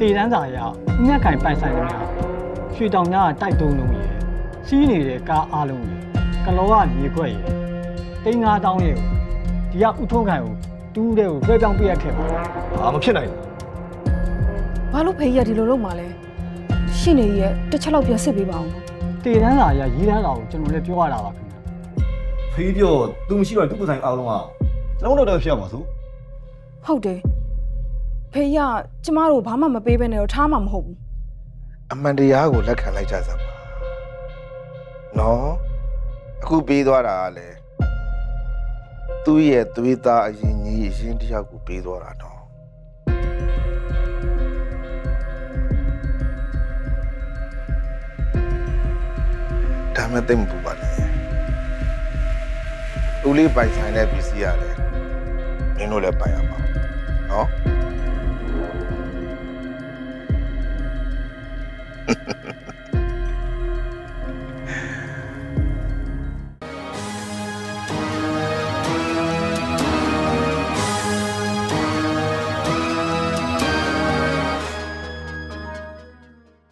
တေတန်းစာရဦးမြတ်ခိုင်ပိုင်ဆိုင်တယ်များရွှေတောင်များကတိုက်တုံးလုံးရယ်စီးနေတဲ့ကားအားလုံးရယ်ကလောကမြေခွက်ရယ်တိန်း9000ရယ်ကိုဒီကဥထုံးခိုင်ကိုတူးတဲ့ကိုလွှဲပြောင်းပြရခဲ့ပါအာမဖြစ်နိုင်ဘူးဘာလို့ဖေးရဒီလိုလုပ်မှလဲရှင့်နေရဲ့တစ်ချက်လောက်ပြန်စစ်ပေးပါအောင်တေတန်းစာရရေးတန်းစာကိုကျွန်တော်လည်းပြောရတာပါခင်ဗျာဖေးပြောသူမရှိတော့သူ့ကိုယ်ဆိုင်အားလုံးကကျွန်တော်တို့တော့ဖြစ်ရမှာဆိုဟုတ်တယ် ဖေးရကျမတို့ဘာမှမပေးဘဲနဲ့တော့ထားမှာမဟုတ်ဘူးအမှန်တရားကိုလက်ခံလိုက်ကြစမ်းပါနော်အခုပေးသွားတာကလည်းသူ့ရဲ့သွေးသားအရင်ကြီးအရင်တယောက်ကိုပေးသွားတာနော်ဒါမဲ့တိတ်မပူပါနဲ့ဦးလေးပိုင်ဆိုင်တဲ့ပစ္စည်းရတယ်မင်းတို့လည်းပိုင်ရမှာနော်